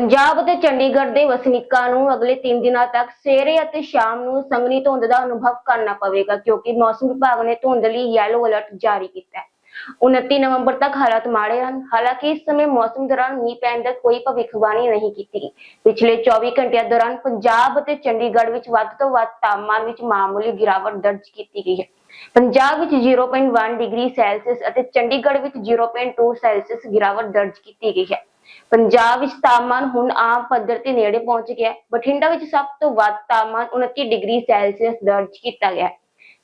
ਪੰਜਾਬ ਅਤੇ ਚੰਡੀਗੜ੍ਹ ਦੇ ਵਸਨੀਕਾਂ ਨੂੰ ਅਗਲੇ 3 ਦਿਨਾਂ ਤੱਕ ਸਵੇਰੇ ਅਤੇ ਸ਼ਾਮ ਨੂੰ ਸੰਘਣੀ ਧੁੰਦ ਦਾ ਅਨੁਭਵ ਕਰਨਾ ਪਵੇਗਾ, ਕਿਉਂਕਿ ਮੌਸਮ ਵਿਭਾਗ ਨੇ ਧੁੰਦ ਲਈ ਯੈਲੋ ਅਲਰਟ ਜਾਰੀ ਕੀਤਾ ਹੈ। 29 ਨਵੰਬਰ ਤੱਕ ਹਾਲਾਤ ਮਾੜੇ ਹਨ, ਹਾਲਾਂਕਿ ਇਸ ਸਮੇਂ ਮੌਸਮ ਦੌਰਾਨ ਮੀਂਹ ਪੈਣ ਦਾ ਕੋਈ ਭਵਿੱਖਬਾਣੀ ਨਹੀਂ ਕੀਤੀ ਗਈ। ਪਿਛਲੇ 24 ਘੰਟਿਆਂ ਦੌਰਾਨ ਪੰਜਾਬ ਅਤੇ ਚੰਡੀਗੜ੍ਹ ਵਿੱਚ ਵੱਧ ਤੋਂ ਵੱਧ ਤਾਪਮਾਨ ਵਿੱਚ ਮਾਮੂਲੀ ਗਿਰਾਵਟ ਦਰਜ ਕੀਤੀ ਗਈ ਹੈ। ਪੰਜਾਬ ਵਿੱਚ 0.1 ਡਿਗਰੀ ਸੈਲਸੀਅਸ ਅਤੇ ਚੰਡੀਗੜ੍ਹ ਵਿੱਚ 0.2 ਸੈਲਸੀਅਸ ਗਿਰਾਵਟ ਦਰਜ ਕੀਤੀ ਗਈ ਹੈ। ਪੰਜਾਬ ਵਿੱਚ ਤਾਪਮਾਨ ਹੁਣ ਆਮ ਪੱਧਰ ਦੇ ਨੇੜੇ ਪਹੁੰਚ ਗਿਆ ਬਠਿੰਡਾ ਵਿੱਚ ਸਭ ਤੋਂ ਵੱਧ ਤਾਪਮਾਨ 29 ਡਿਗਰੀ ਸੈਲਸੀਅਸ ਦਰਜ ਕੀਤਾ ਗਿਆ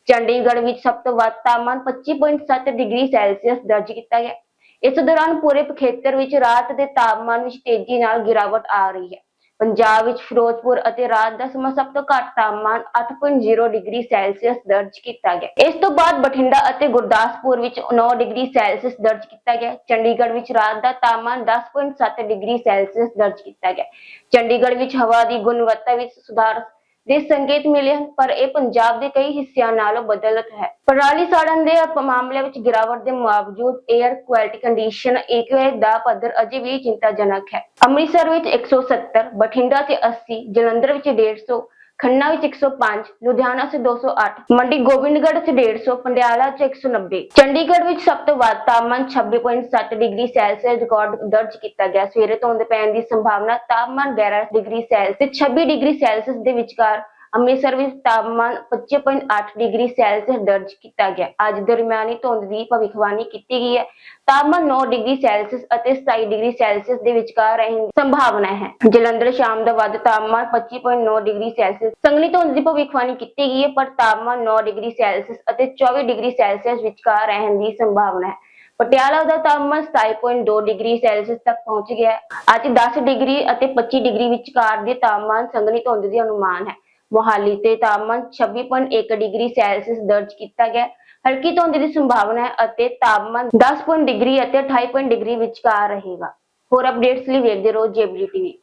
ਚੰਡੀਗੜ੍ਹ ਵਿੱਚ ਸਭ ਤੋਂ ਵੱਧ ਤਾਪਮਾਨ 25.7 ਡਿਗਰੀ ਸੈਲਸੀਅਸ ਦਰਜ ਕੀਤਾ ਗਿਆ ਇਸ ਦੌਰਾਨ ਪੂਰੇ ਖੇਤਰ ਵਿੱਚ ਰਾਤ ਦੇ ਤਾਪਮਾਨ ਵਿੱਚ ਤੇਜ਼ੀ ਨਾਲ ਗਿਰਾਵਟ ਆ ਰਹੀ ਹੈ। ਪੰਜਾਬ ਵਿੱਚ ਫਿਰੋਜ਼ਪੁਰ ਅਤੇ ਰਾਤ ਦਾ ਸਮਾਂ ਸਭ ਤੋਂ ਘੱਟ ਤਾਪਮਾਨ 8.0 ਡਿਗਰੀ ਸੈਲਸੀਅਸ ਦਰਜ ਕੀਤਾ ਗਿਆ। ਇਸ ਤੋਂ ਬਾਅਦ ਬਠਿੰਡਾ ਅਤੇ ਗੁਰਦਾਸਪੁਰ ਵਿੱਚ 9 ਡਿਗਰੀ ਸੈਲਸੀਅਸ ਦਰਜ ਕੀਤਾ ਗਿਆ। ਚੰਡੀਗੜ੍ਹ ਵਿੱਚ ਰਾਤ ਦਾ ਤਾਪਮਾਨ 10.7 ਡਿਗਰੀ ਸੈਲਸੀਅਸ ਦਰਜ ਕੀਤਾ ਗਿਆ। ਚੰਡੀਗੜ੍ਹ ਵਿੱਚ ਹਵਾ ਦੀ ਗੁਣਵੱਤਾ ਵਿੱਚ ਸੁਧਾਰ ਦੇ ਸੰਕੇਤ ਮਿਲੇ ਹਨ, ਪਰ ਇਹ ਪੰਜਾਬ ਦੇ ਕਈ ਹਿੱਸਿਆਂ ਨਾਲੋਂ ਬਦਲਤ ਹੈ। ਪਰਾਲੀ ਸਾੜਨ ਦੇ ਅਪ- ਮਾਮਲੇ ਵਿੱਚ ਗਿਰਾਵਟ ਦੇ ਬਾਵਜੂਦ 에ਅਰ ਕੁਆਲਿਟੀ ਕੰਡੀਸ਼ਨ AQI ਦਾ ਪੱਧਰ ਅਜੇ ਵੀ ਚਿੰਤਾਜਨਕ ਹੈ। ਅੰਮ੍ਰਿਤਸਰ ਵਿੱਚ 170 ਬਠਿੰਡਾ ਤੇ 80 ਜਲੰਧਰ ਵਿੱਚ 150 ਖੰਨਾ ਵਿੱਚ 105 ਲੁਧਿਆਣਾ ਚ 208 ਮੰਡੀ ਗੋਬਿੰਦਗੜ੍ਹ ਚ 150 ਪੰਡਿਆਲਾ ਚ 190 ਚੰਡੀਗੜ੍ਹ ਵਿੱਚ ਸਭ ਤੋਂ ਵੱਧ ਤਾਪਮਾਨ 26.7 ਡਿਗਰੀ ਸੈਲਸੀਅਸ ਰਿਕਾਰਡ ਦਰਜ ਕੀਤਾ ਗਿਆ। ਸਵੇਰੇ ਧੁੰਦ ਪੈਣ ਦੀ ਸੰਭਾਵਨਾ, ਤਾਪਮਾਨ 11 ਡਿਗਰੀ ਸੈਲਸੀਅਸ ਤੇ 26 ਡਿਗਰੀ ਸੈਲਸੀਅਸ ਦੇ ਵਿਚਕਾਰ ਅੰਮ੍ਰਿਤਸਰ ਵਿੱਚ ਤਾਪਮਾਨ 25.8 ਡਿਗਰੀ ਸੈਲਸੀਅਸ ਦਰਜ ਕੀਤਾ ਗਿਆ। ਅੱਜ ਦਰਮਿਆਨੀ ਧੁੰਦ ਦੀ ਭਵਿੱਖਬਾਣੀ ਕੀਤੀ ਗਈ ਹੈ। ਤਾਪਮਾਨ 9 ਡਿਗਰੀ ਸੈਲਸੀਅਸ ਅਤੇ 27 ਡਿਗਰੀ ਸੈਲਸੀਅਸ ਦੇ ਵਿਚਕਾਰ ਰਹਿਣ ਦੀ ਸੰਭਾਵਨਾ ਹੈ। ਜਲੰਧਰ ਸ਼ਾਮ ਦਾ ਵੱਧ ਤਾਪਮਾਨ 25.9 ਡਿਗਰੀ ਸੈਲਸੀਅਸ ਸੰਘਣੀ ਧੁੰਦ ਦੀ ਭਵਿੱਖਬਾਣੀ ਕੀਤੀ ਗਈ ਹੈ, ਪਰ ਤਾਪਮਾਨ 9 ਡਿਗਰੀ ਸੈਲਸੀਅਸ ਅਤੇ 24 ਡਿਗਰੀ ਸੈਲਸੀਅਸ ਵਿਚਕਾਰ ਰਹਿਣ ਦੀ ਸੰਭਾਵਨਾ ਹੈ। ਪਟਿਆਲਾ ਦਾ ਤਾਪਮਾਨ 27.2 ਡਿਗਰੀ ਸੈਲਸੀਅਸ ਤੱਕ ਪਹੁੰਚ ਗਿਆ ਅੱਜ 10 ਡਿਗਰੀ ਅਤੇ 25 ਡਿਗਰੀ ਵਿਚਕਾਰ ਦੇ ਤਾਪਮਾਨ ਸੰਘਣੀ ਧੁੰਦ ਦੀ ਅਨੁਮਾਨ ਹੈ। ਮੋਹਾਲੀ ਤੇ ਤਾਪਮਾਨ 26.1 ਡਿਗਰੀ ਸੈਲਸੀਅਸ ਦਰਜ ਕੀਤਾ ਗਿਆ। ਹਲਕੀ ਧੁੰਦ ਦੀ ਸੰਭਾਵਨਾ ਹੈ ਅਤੇ ਤਾਪਮਾਨ 10 ਡਿਗਰੀ ਅਤੇ 28 ਡਿਗਰੀ ਵਿਚਕਾਰ ਰਹੇਗਾ। ਹੋਰ ਅਪਡੇਟਸ ਲਈ ਵੇਖਦੇ ਰਹੋ ਜੇਬਲੀ ਟੀਵੀ।